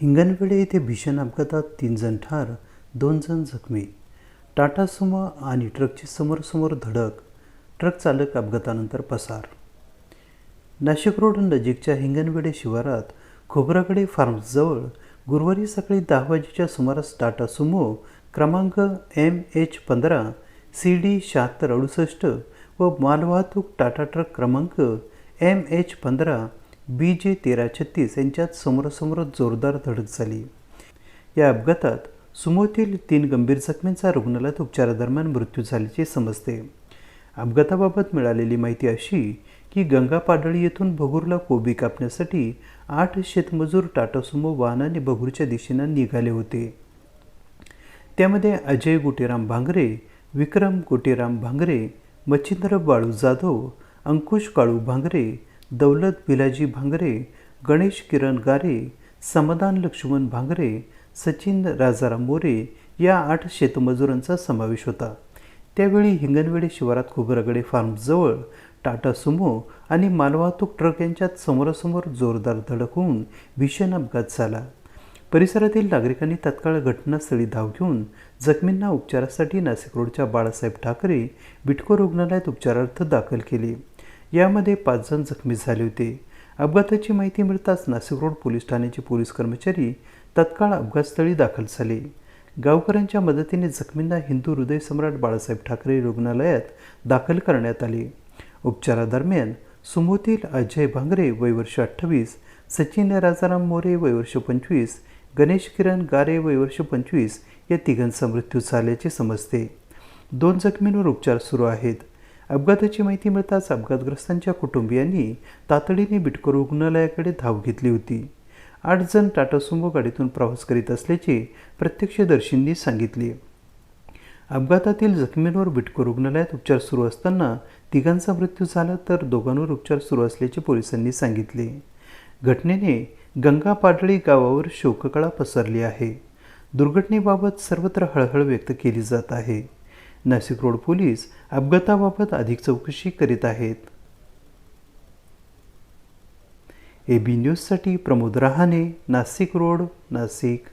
हिंगणवेडे येथे भीषण अपघातात तीन जण ठार दोन जण जखमी. टाटा सुमो आणि ट्रकची समोरसमोर धडक. ट्रक चालक अपघातानंतर पसार. नाशिक रोड नजीकच्या हिंगणवेडे शिवारात खोबराकडे फार्म्सजवळ गुरुवारी सकाळी दहा वाजेच्या सुमारास टाटा सुमो क्रमांक एम एच पंधरा सी डी शहात्तर अडुसष्ट व मालवाहतूक टाटा ट्रक क्रमांक एम एच पंधरा बी जे तेरा छत्तीस यांच्यात समोरासमोर जोरदार धडक झाली. या अपघातात सुमोतील तीन गंभीर जखमींचा रुग्णालयात उपचारादरम्यान मृत्यू झाल्याचे समजते. अपघाताबाबत मिळालेली माहिती अशी की गंगा पाडळी येथून भगूरला कोबी कापण्यासाठी आठ शेतमजूर टाटा सुमो वाहनाने भगूरच्या दिशेनं निघाले होते. त्यामध्ये अजय गोटेराम भांगरे विक्रम गोटेराम भांगरे मच्छिंद्र बाळू जाधव अंकुश काळू भांगरे दौलत भिलाजी भांगरे गणेश किरण गारे समाधान लक्ष्मण भांगरे सचिन राजाराम मोरे या आठ शेतमजुरांचा समावेश होता. त्यावेळी हिंगणवेडे शिवारात खोबरागडे फार्मजवळ टाटा सुमो आणि मालवाहतूक ट्रक यांच्यात समोरासमोर जोरदार धडक होऊन भीषण अपघात झाला. परिसरातील नागरिकांनी तत्काळ घटनास्थळी धाव घेऊन जखमींना उपचारासाठी नाशिक रोडच्या बाळासाहेब ठाकरे बिटको रुग्णालयात उपचारार्थ दाखल केले. यामध्ये पाच जण जखमी झाले होते. अपघाताची माहिती मिळताच नाशिक रोड पोलीस ठाण्याचे पोलीस कर्मचारी तत्काळ अपघातस्थळी दाखल झाले. गावकऱ्यांच्या मदतीने जखमींना हिंदू हृदय सम्राट बाळासाहेब ठाकरे रुग्णालयात दाखल करण्यात आले. उपचारादरम्यान सुमोतील अजय भांगरे वय वर्ष अठ्ठावीस सचिन राजाराम मोरे वय वर्ष पंचवीस गणेश किरण गारे वय वर्ष पंचवीस या तिघांचा मृत्यू झाल्याचे समजते. दोन जखमींवर उपचार सुरू आहेत. अपघाताची माहिती मिळताच अपघातग्रस्तांच्या कुटुंबियांनी तातडीने बिटको रुग्णालयाकडे धाव घेतली होती. आठ जण टाटा सुंबो गाडीतून प्रवास करीत असल्याचे प्रत्यक्षदर्शींनी सांगितले. अपघातातील जखमींवर बिटको रुग्णालयात उपचार सुरू असताना तिघांचा मृत्यू झाला तर दोघांवर उपचार सुरू असल्याचे पोलिसांनी सांगितले. घटनेने गंगा पाडळी गावावर शोककळा पसरली आहे. दुर्घटनेबाबत सर्वत्र हळहळ व्यक्त केली जात आहे. नाशिक रोड पोलीस अपघाताबाबत अधिक चौकशी करीत आहेत. ए बी न्यूजसाठी प्रमोद रहाणे नाशिक रोड नाशिक.